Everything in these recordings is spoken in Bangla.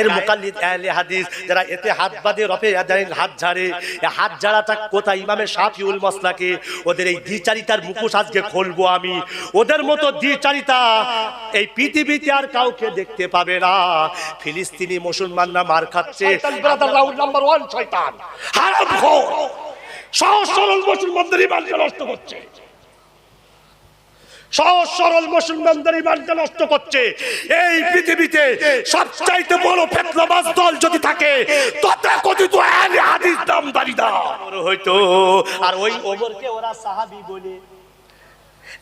এর মুকাল্লিদ আহলে হাদিস যারা এতে হাত বাঁধে রফে হাত ঝাড়ে হাত ঝাড়াটা কোথায়? ইমামে শাফিউল মাসলাকে ওদের এই দ্বিচারিতার মুখোশ আজকে খুলবো আমি। ওদের মতো দ্বিচারিতা এই পৃথিবীতে আর কাউকে দেখতে পাবে না। ফিলিস্তিনি মুসলমানরা মার খাচ্ছে। রাউন্ড নাম্বার ওয়ান শয়তান। হারাম সহজ সরল মুসলমানদের ইমানকে নষ্ট করছে। সহজ সরল মুসলমানদের ইমানকে নষ্ট করছে। এই পৃথিবীতে সবচাইতে বড় ফেতনাবাজ দল যদি থাকে তথাকথিত আহলে হাদিস হয়তো আর ওই ওমরকে ওরা সাহাবী বলে।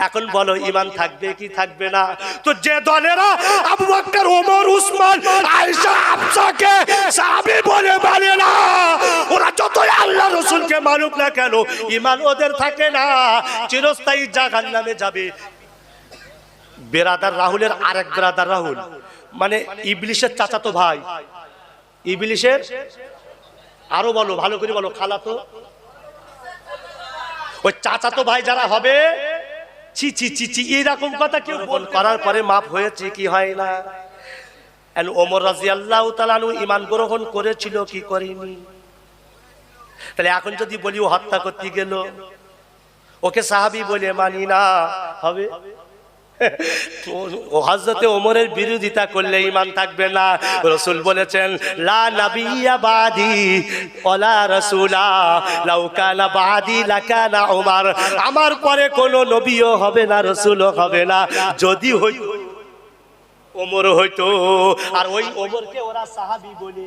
এখন বলো ইমান থাকবে কি থাকবে না? তো যে দলেরা আবু বকর ওমর উসমান আয়েশা আফসাকে সাহাবী বলে মানে না। ওরা যতই আল্লাহ রসুলকে মানুক না কেন ইমান ওদের থাকে না। চিরস্থায়ী জাহান নামে যাবে। বেরাদার রাহুলের আরেক বেরাদার রাহুল। মানে ইবলিশের চাচাতো ভাই। ইবলিশের? আরও বলো ভালো করে বলো খালাতো ওই চাচাতো ভাই যারা হবে ছি ছি ছি ছি এইরকম কথা কেউ করার পরে মাপ হয়েছে কি হয় না? ওমর রাজি আল্লাহ ইমান গ্রহণ করেছিল কি করেনি? তাহলে এখন যদি বলি ও হত্যা করতে গেল ওকে সাহাবি বলে মানি না হবে? হজরতে ওমরের বিরোধিতা করলে ইমান থাকবে না। রসুল বলেছেন, লা নাবিয়া বাদি ওলা রসুলা লাউকানা বাদি লাকানা ওমর আমার পরে কোনো নবীও হবে না, রসুলও হবে না। যদি হই ওমর হইতো, আর ওই ওমরকে ওরা সাহাবি বলে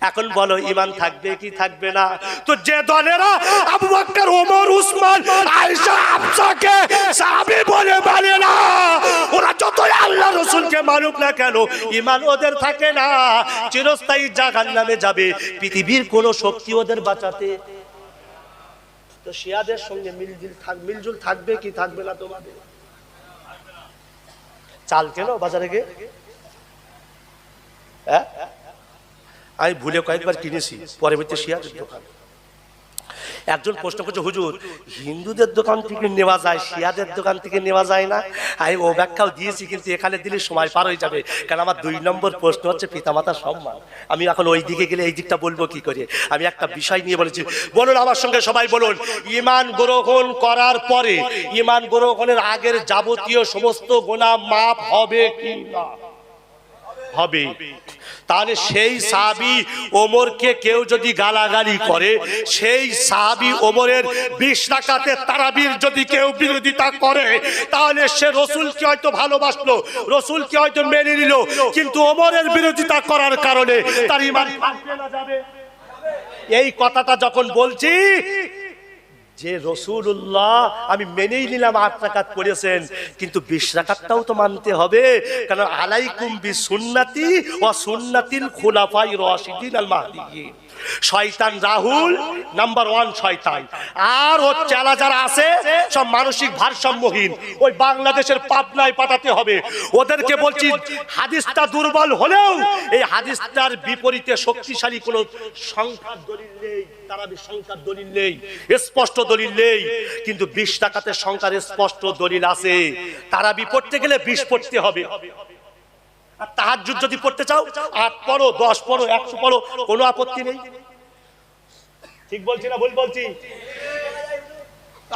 এখন বলো ইমান থাকবে কি থাকবে না? তো যে দলেরা আবু বকর ওমর উসমান আয়েশা আফসাকে সাহাবী বলে মানে না। ওরা যতই আল্লাহ রসুলকে মানুক না কেন ইমান ওদের থাকে না। চিরস্থায়ী জাহান্নামে যাবে। পৃথিবীর কোন শক্তি ওদের বাঁচাতে। তো শিয়াদের সঙ্গে মিলজুল থাক মিলজুল থাকবে কি থাকবে না তোমাদের? চাল কেন বাজারে গিয়ে? হ্যাঁ? আমি ভুলে কয়েকবার কিনেছি, পরবর্তী শিয়াদের দোকান। একজন প্রশ্ন করছে, হুজুর, হিন্দুদের দোকান থেকে নেওয়া যায়, শিয়াদের দোকান থেকে নেওয়া যায় না? আমি ও ব্যাখ্যাও দিয়েছি, কিন্তু এখানে দিলে সময় পার হয়ে যাবে। কারণ আমার দুই নম্বর প্রশ্ন হচ্ছে, পিতামাতার সম্মান। আমি এখন ওই দিকে গেলে এই দিকটা বলব কি করে? আমি একটা বিষয় নিয়ে বলেছি। বলুন আমার সঙ্গে সবাই, বলুন। ইমান গ্রহণ করার পরে, ইমান গ্রহণের আগের যাবতীয় সমস্ত গোনা মাপ হবে কি না? হবে। তাহলে সেই সাবি ওমরকে কেউ যদি গালাগালি করে সেই সাবি ওমরের বিশ টাকাতে তারাবির যদি কেউ বিরোধিতা করে তাহলে সে রসুলকে হয়তো ভালোবাসলো রসুলকে হয়তো মেনে নিল কিন্তু ওমরের বিরোধিতা করার কারণে তার ইমান যাবে। এই কথাটা যখন বলছি যে রসুল্লাহ আমি মেনেই নিলাম আট রাকাত করেছেন কিন্তু বিশ রাকাতটাও তো মানতে হবে। কারণ আলাইকুম বি সুন্নাতি ও সুন্নাতিল খোলাফাই রসিদিন আল মাহদিয়িন শয়তান রাহুল নাম্বার ওয়ান শয়তান। আর ওর চেলা যারা আছে, সব মানসিক ভারসাম্যহীন। ওই বাংলাদেশের পাবনায় পাঠাতে হবে। ওদেরকে বলছি, হাদিসটা দুর্বল হলেও এই হাদিসটার বিপরীতে শক্তিশালী কোনো সংখ্যার দলিল নেই তারা সংখ্যার দলিল নেই, স্পষ্ট দলিল নেই। কিন্তু বিশ টাকাতে সংখ্যার স্পষ্ট দলিল আছে। তারা বি পড়তে গেলে বিশ পড়তে হবে। আর তাহাজ্জুদ যদি পড়তে চাও, আট পড়ো, দশ পড়ো, একশো পড়ো, কোনো আপত্তি নেই। ঠিক বলছি না ভুল বলছি?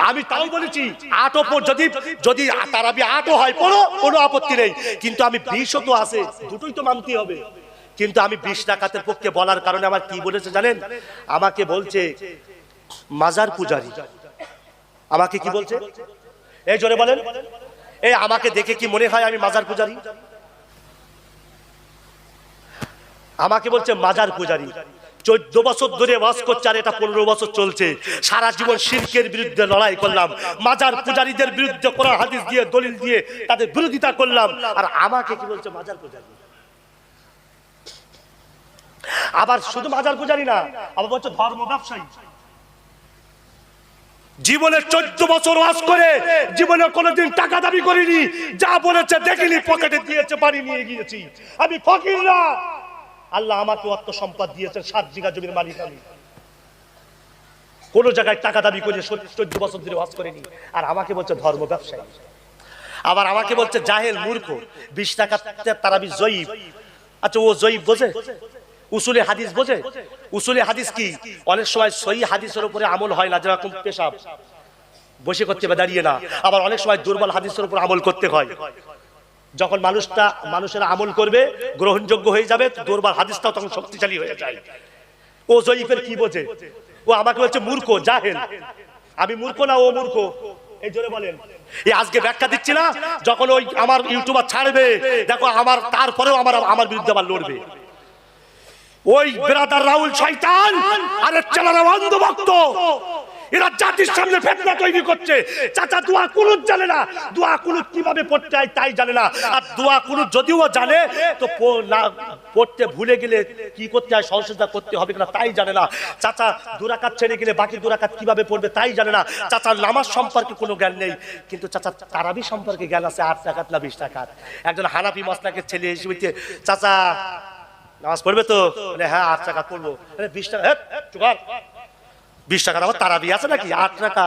আমি তাও বলেছি, আটও যদি যদি তারাবি আটও হয়, পড়ো, কোনো আপত্তি নেই। কিন্তু আমি বিশও তো আছে, দুটোই তো মানতে হবে। কিন্তু আমি বিশ টাকাতের পক্ষে বলার কারণে আমার কি বলেছে জানেন? আমাকে বলছে, মাজার পূজারি। আমাকে কি বলছে? এই জোরে বলেন। এই আমাকে দেখে কি মনে হয় আমি মাজার পূজারি? আমাকে বলছে মাজার পূজারি। চোদ্দ বছর ধরে বাস করছে আর এটা পনেরো বছর চলছে। সারা জীবন শিল্পের বিরুদ্ধে লড়াই করলাম। মাজার পূজারীদের বিরুদ্ধে কোরআন, হাদিস দিয়ে, দলিল দিয়ে তাদের বিরোধিতা করলাম। আর আমাকে কি বলছে মাজার পূজারি? আবার শুধু মাজার পূজারি না, আবার বলছে ধর্ম ব্যবসায়ী। জীবনে চোদ্দ বছর ওয়াজ করে, জীবনে কোনোদিন টাকা দাবি করিনি। যা বলেছে দেখিনি, পকেটে দিয়েছে, বাড়ি নিয়ে গিয়েছি। আমি ফকির না। আল্লাহ আমাকে অর্থ সম্পদ দিয়েছেন, সাত বিঘা জমির মালিক আমি। কোন জায়গায় টাকা দাবি করে চোদ্দ বছর ধরে ওয়াজ করেনি। আর আমাকে বলছে ধর্ম ব্যবসায়ী। আবার আমাকে বলছে জাহেল মূর্খ। বিশ টাকা তারা বি জয়ীব। আচ্ছা ও জয়ীব বোঝে? উসুলে হাদিস বোঝে? উসুলে হাদিস কি? অনেক সময় সহি হাদিসের উপরে আমল হয় না, যেরকম পেশাব। বসে করতে বা দাঁড়িয়ে না। আবার অনেক সময় দুর্বল হাদিসের উপর আমল করতে হয়। যখন মানুষটা, মানুষের আমল করবে, গ্রহণযোগ্য হয়ে যাবে দুর্বল হাদিসটাও তখন শক্তিশালী হয়ে যায়। ও জয়ীফের কি বোঝে? ও আমাকে বলছে, মূর্খ, জাহেল। আমি মূর্খ না, ও মূর্খ? এই জোরে বলেন। এই আজকে ব্যাখ্যা দিচ্ছি না, যখন ওই আমার ইউটিউবার ছাড়বে, দেখো আমার, তারপরেও আমার আমার বিরুদ্ধে আবার লড়বে। ওই ব্রাদার রাহুল, শয়তান, আরে চালারা অন্ধভক্ত এরা জাতির সামনে ফেতনা তৈরি করছে। চাচা, দোয়া কুনুত জানে না। দোয়া কুনুত কীভাবে পড়তে হয় তাই জানে না। আর দোয়া কুনুত যদিও জানে, তো পড়তে ভুলে গেলে কি করতে হয় সহযোগিতা করতে হবে কিনা তাই জানে না। চাচা, দুরাকাত ছেড়ে গেলে বাকি দুরাকাত কীভাবে পড়বে তাই জানে না। চাচার নামাজ সম্পর্কে কোনো জ্ঞান নেই। কিন্তু চাচা, তারাবি সম্পর্কে জ্ঞান আছে আট টাকাত না বিশ টাকাত একজন হানাফি মাসলাকে ছেলে বলছে চাচা, নামাজ পড়বে তো? হ্যাঁ আট টাকা পড়ব। বিশ টাকা চুকার বিশ টাকার আবার তারাবি আছে নাকি? আট টাকা।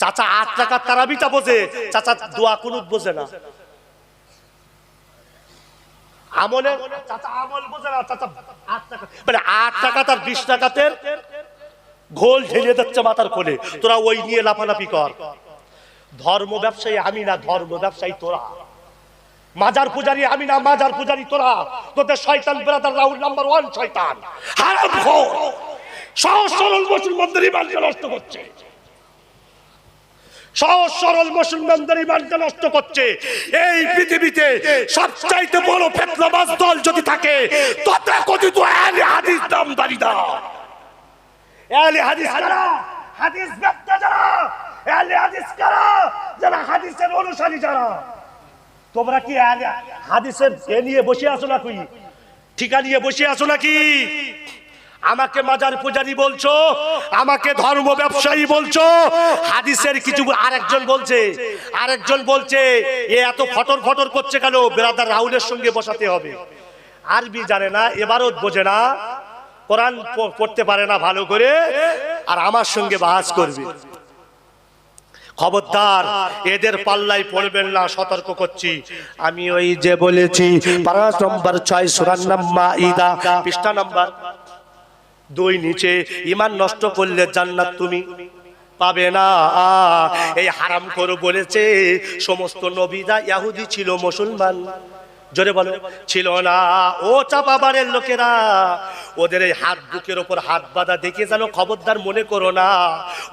চাচা, আট টাকার তারাবিটা বোঝে। চাচা, দোয়া কুনুত বোঝে না। চাচা আট টাকা। মানে টাকা ঘোল তোরা ওই নিয়ে লাফালাফি কর। ধর্ম ব্যবসায়ী আমি না, ধর্ম ব্যবসায়ী তোরা। মাজার পূজারি আমি না, মাজার পূজারি তোরা। তোদের শয়তান ব্রাদার রাহুল নাম্বার ওয়ান শয়তান। হারাম সহজ সরল মুসলমানদের ইমানকে নষ্ট করছে। সহজ সরল মুসলমানদের ইমানকে নষ্ট করছে। এই পৃথিবীতে সবচাইতে বড় দল যদি থাকে তথা কথিত আহলে হাদিস নামদারি দা আহলে হাদিস হাদিস ব্যক্তি যারা, আহলে হাদিস কারা? যারা হাদিসের অনুসারী যারা। তোমরা কি আলে- হাদিসের এ নিয়ে বসে আছো নাকি? ঠিকা নিয়ে বসে আছো নাকি? আমাকে মাজার পূজারি বলছো? আমাকে ধর্ম ব্যবসায়ী বলছো? হাদিসের কিছু আরেকজন বলছে আরেকজন বলছে, এ এত ফটর ফটর করছে কেন? বেরাদার রাহুলের সঙ্গে বসাতে হবে। আরবি জানে না, এবারও বোঝে না, কোরআন পড়তে পারে না ভালো করে, আর আমার সঙ্গে বাস করবে। খবরদার, এদের পাল্লাই পড়বেন না, সতর্ক করছি। আমি ওই যে বলেছি, পাঁচ নম্বর ছয়, সুরান নাম্মা ইদা পৃষ্ঠা নাম্বার দুই নিচে ইমান নষ্ট করলে জান্নাত তুমি পাবে না। এই হারাম করে বলেছে সমস্ত নবীরা, ইয়াহুদি ছিল, মুসলমান। জোরে বলো, ছিল না। ও চাপাবারের লোকেরা, ওদের এই হাত বুকের ওপর হাত বাঁধা দেখে যেন খবরদার মনে করো না।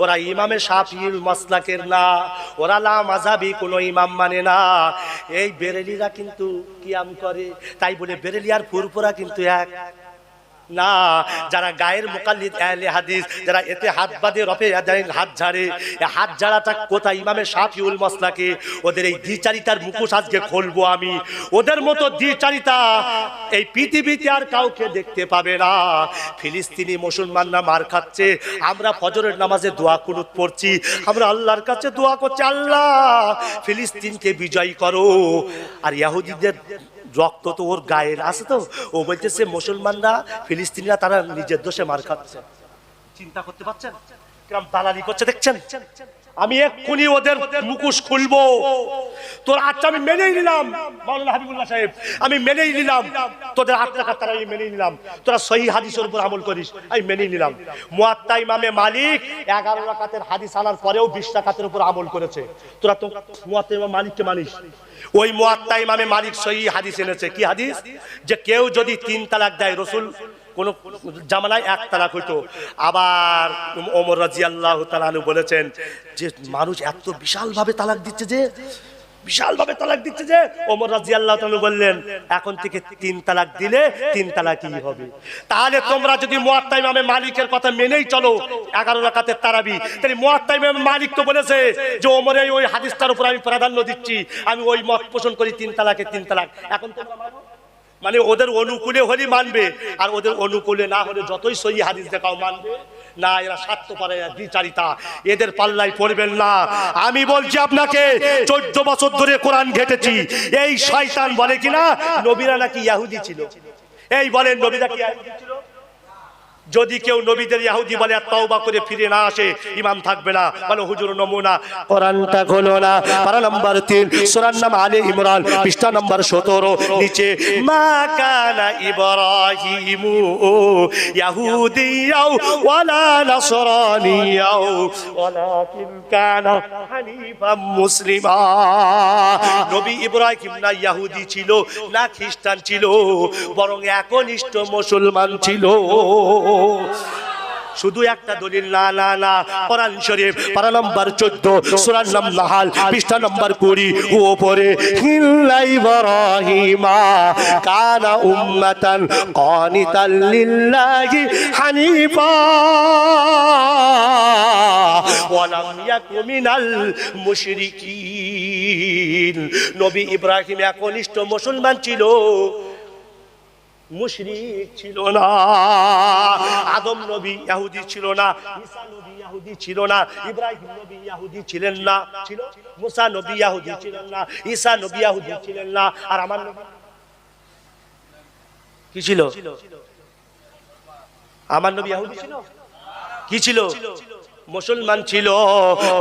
ওরা ইমামে সাফিল মাসলাকের না, ওরা লা মাঝাবি কোনো ইমাম মানে না। এই বেরেলিরা কিন্তু কিয়াম করে, তাই বলে বেরেলিয়ার আর ফুরফুরা কিন্তু এক। না, যারা গায়ের মোকাল্লিদ আহলে হাদিস, যারা এতে হাত বাঁধে, রফে হাত ঝাড়ে হাত ঝাড়াটা কোথায়? ইমামে শাফিউল মাসলাকে, ওদের এই দ্বিচারিতার মুখোশ আজকে খুলবো আমি। ওদের মতো দ্বিচারিতা এই পৃথিবীতে আর কাউকে দেখতে পাবে না। ফিলিস্তিনি মুসলমানরা মার খাচ্ছে, আমরা ফজরের নামাজে দোয়া কুনুত পড়ছি, আমরা আল্লাহর কাছে দোয়া করছি, আল্লাহ, ফিলিস্তিনকে বিজয় করো। আর ইয়াহুদিদের রক্ত তো ওর গায়ের আছে তো। ও বলতেছে, মুসলমানরা, ফিলিস্তিনিরা, তারা নিজের দোষে মার খাচ্ছে। চিন্তা করতে পারছেন? কিরম দালালি করছে, দেখছেন? আমি এক্ষুনি ওদের মুখোশ খুলবো। তোর আচ্ছা আমি মেনেই নিলাম, মাওলানা হাবিবুল্লাহ সাহেব। আমি মেনেই নিলাম। তোদের আট টাকা তারা আমি মেনেই নিলাম। তোরা সহি হাদিসের উপর আমল করিস, আমি মেনেই নিলাম। মুয়াত্তা ইমামে মালিক এগারো রাকাতের হাদিস আনার পরেও বিশ রাকাতের উপর আমল করেছে। তোরা তো মুয়াত্তা ইমাম মালিককে মানিস। ওই মোয়াত্তা ইমামে মালিক সহি হাদিস এনেছে। কি হাদিস? যে কেউ যদি তিন তালাক দেয় রসুল, কোন জামানায় এক তালাক হইতো। আবার ওমর রাজি আল্লাহ বলেছেন, যে মানুষ এত বিশাল ভাবে তালাক দিচ্ছে যে বিশাল ভাবে তালাক দিচ্ছে যে ওমর রাজি আল্লাহ বললেন, এখন থেকে তিন তালাক দিলে তিন তালাকই হবে। তাহলে তোমরা যদি মোয়াত্তাই ইমামে মালিকের কথা মেনেই চলো, এগারো রাকাতের তারাবি। তাহলে মোয়াত্তাই ইমামে মালিক তো বলেছে যে ওমরে ওই হাদিসটার উপর আমি প্রাধান্য দিচ্ছি, আমি ওই মত পোষণ করি, তিন তালাকে তিন তালাক। এখন মানো? মানে ওদের অনুকূলে হলে মানবে, আর ওদের অনুকূলে না হলে যতই সহি হাদিস দেখাও মানবে। না, এরা স্বার্থ পারে বিচারিতা এদের পাল্লায় পড়বেন না। আমি বলছি আপনাকে, চোদ্দ বছর ধরে কোরআন ঘেটেছি। এই শয়তান বলে কিনা? নবীরা নাকি ইয়াহুদি ছিল। এই বলেন, নবীরা কি ছিল? যদি কেউ নবীদের ইহুদি বলে তওবা করে ফিরে না আসে ইমান থাকবে না। বলে, হুজুর, নমুনা। কোরআনটা খোলো না। পারা নাম্বার 3 সূরার নাম আলে ইমরান, পৃষ্ঠা নাম্বার 17 নিচে, মা কানা ইব্রাহিমু ইয়াহুদিয়াও ওয়ালা নাসরানিয়াও, ওয়ালাকিন কানা হানিফাম মুসলিমা। নবী ইব্রাহিম না ইহুদি ছিল, না খ্রিস্টান ছিল, বরং একনিষ্ঠ মুসলমান ছিল। শুধু একটা দলিল না না না কোরআন শরীফ পারা নম্বর 14 সূরা নাম নাহাল পৃষ্ঠা নম্বর 20 ও ওপরে হিল্লা ইব্রাহিমা কানা উম্মাতান কানিতাল লিল্লাহি হানিফা ওয়ালাম ইয়াকু মিনাল মুশরিকিন। নবী ইব্রাহিম একনিষ্ঠ মুসলমান ছিল। মুশরিক ছিল না, আদম নবী ছিল না আমার নবী ছিল? কি ছিল? মুসলমান ছিল,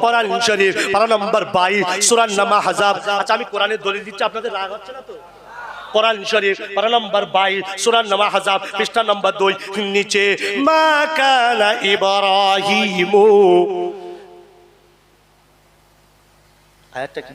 কোরআন শরীফ পারা নম্বর 22 সূরা নামা হাজাব আচ্ছা আমি কোরআনের দলিল দিচ্ছি, আপনাদের রাগ হচ্ছে না তো? কোরআন শরীফ পারা নম্বর বাইশ সুরান নামা হাজাব পৃষ্ঠা নম্বর দুই, নিচে, মা কানা ইব্রাহিমু। আয়াতটা কি?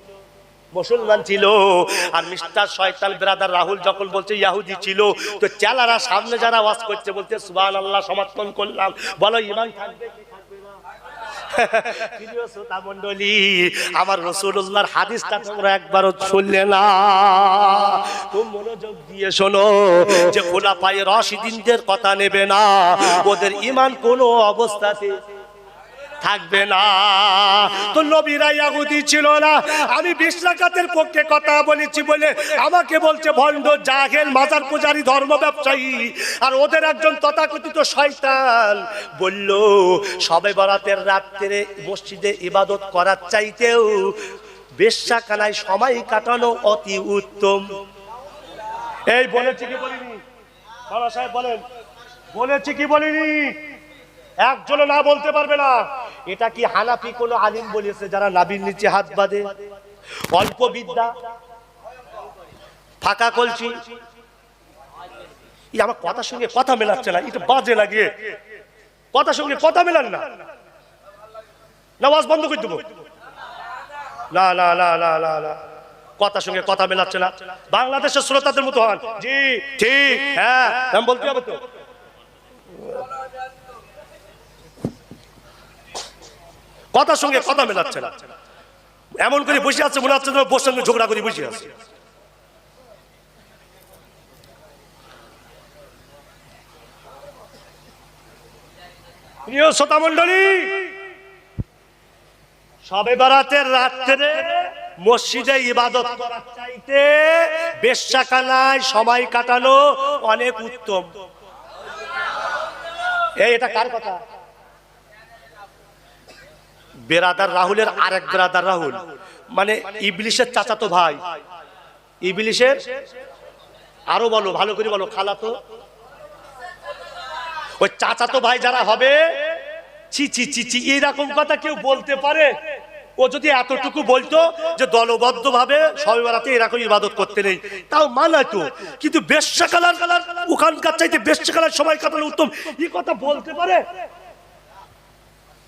মুসলমান ছিল আর মিস্টার শয়তান ব্রাদার রাহুল যখন বলছে ইয়াহুদি ছিল, তো চেলারা সামনে যারা ওয়াজ করছে বলছে সুবহান আল্লাহ সমর্থন করলাম। বলো ইমান থাকবে আমার রসুল্লাহর হাদিসটা তোমরা একবারও শুনলে না। খুব মনোযোগ দিয়ে শোনো যে খোলা পায়ে রশিদিনদের কথা নেবে না। ওদের ইমান কোনো অবস্থাতে থাকবে না। তো নবীরা ইয়াহুদি ছিল না। আমি বিশ্বাকাতের পক্ষে কথা বলেছি বলে আমাকে বলছে, ভণ্ড জাহেল, মাজার পূজারী, ধর্ম ব্যবসায়ী। আর ওদের একজন তথাকথিত শয়তান বলল, সবে বরাতের রাত্রে মসজিদে ইবাদত করার চাইতেও বেশ্যাখানায় সময় কাটানো অতি উত্তম। এই বলেছি কি বলিনি? বাবা সাহেব বলেন, বলেছি কি বলিনি? একজনও না বলতে পারবে না। এটা কি হানাফি কোনো আলিম বলেছে যারা নাবির নিচে হাত বাঁধে? অল্প বিদ্যা, ফাঁকা কলছি আমার কথার সঙ্গে কথা মেলাচ্ছে না এটা বাজে লাগে। কথার সঙ্গে কথা মেলান না। নামাজ বন্ধ করে দেবো। না না না না না না। কথার সঙ্গে কথা মেলাচ্ছে না। বাংলাদেশের শ্রোতাদের মতো হন। জি, ঠিক হ্যাঁ বলতে হবে তো। কথার সঙ্গে কথা মেলাচ্ছে না। এমন করে বসে আছে, মনে হচ্ছে বোর সঙ্গে ঝগড়া করে বসে আছে। রাত্রে মসজিদে ইবাদত সময় কাটানো অনেক উত্তম। এটা কার কথা? বেরাদার রাহুলের আরেক বেরাদার রাহুল। মানে ইবলিশের চাচাতো ভাই। ইবলিশের? আরও বলো, ভালো করে বলো খালাতো ওই চাচাতো ভাই যারা হবে, ছি ছি ছি এইরকম কথা কেউ বলতে পারে। ও যদি এতটুকু বলতো যে দলবদ্ধ ভাবে সবাই বেড়াতে এরকম ইবাদত করতে নেই, তাও মানাতো কিন্তু বেশ্যাকালার, ওখানকার চাইতে বেশ্যাকালার সময় কাটানো উত্তম। এই কথা বলতে পারে?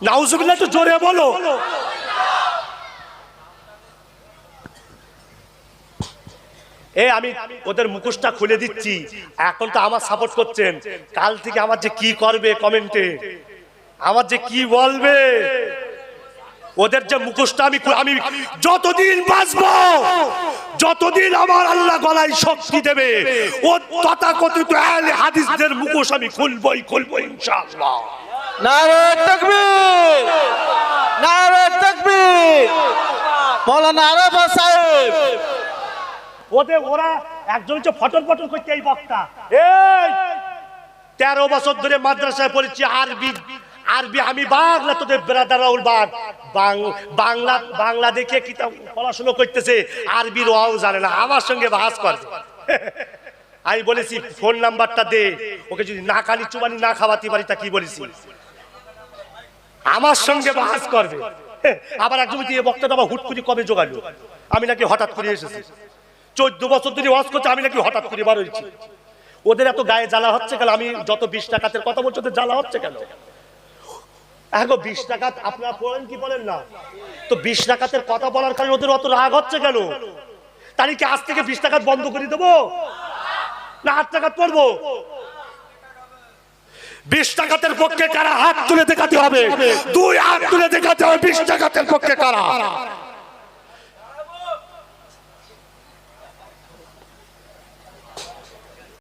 নাউজুবিল্লাহ, একটু জোরে বলো। এ, আমি ওদের মুখোশটা খুলে দিচ্ছি। এখন তো আমার সাপোর্ট করছেন। কাল থেকে আমার যে কি করবে কমেন্টে আমার যে কি বলবে? ওদের যে মুখোশটা আমি আমি যতদিন বাঁচবো, যতদিন আমার আল্লাহ গলায় শক্তি দেবে, ও তথাকথিত হাদিসদের মুখোশ আমি খুলবই খুলবো ইনশাআল্লাহ। সাহেব। ওদের ওরা ফটন ফটন করতে এই বক্তা। এই, তেরো বছর ধরে মাদ্রাসায় পড়েছি আরবি। আরবি আমি বাংলা তোদের বেড়াদার রাহুল বাংলা বাংলা দেখে কিতাব পড়াশুনো করতেছে, আরবির ওয়াও জানে না, আমার সঙ্গে বাস করে। আমি বলেছি ফোন নাম্বারটা দে, ওকে যদি না কালি চুবানি না খাওয়াতে পারি তা কি বলেছি আমার সঙ্গে বাস করবে। আবার একজন দিয়ে বক্তাটা আবার হুট করে কবে জোগালো? আমি নাকি হঠাৎ করে এসেছি। চোদ্দ বছর ধরে ওয়াজ করছে, আমি নাকি হঠাৎ করে বার হয়েছি। ওদের এত গায়ে জ্বালা হচ্ছে কেন? আমি যত বিশ টাকাতের কথা বলছি, ওদের জ্বালা হচ্ছে কেন? এখন বিশ টাকা আপনারা পড়েন কি বলেন না? তো বিশ টাকাতের কথা বলার কারণে ওদের অত রাগ হচ্ছে কেন? তাহলে কি আজ থেকে বিশ টাকা বন্ধ করে দেবো? না, আট টাকা পড়ব? বিশ টাকাতের পক্ষে কারা হাত তুলে দেখাতে হবে? দুই হাত তুলে দেখাতে হবে বিশ টাকাতের পক্ষে কারা?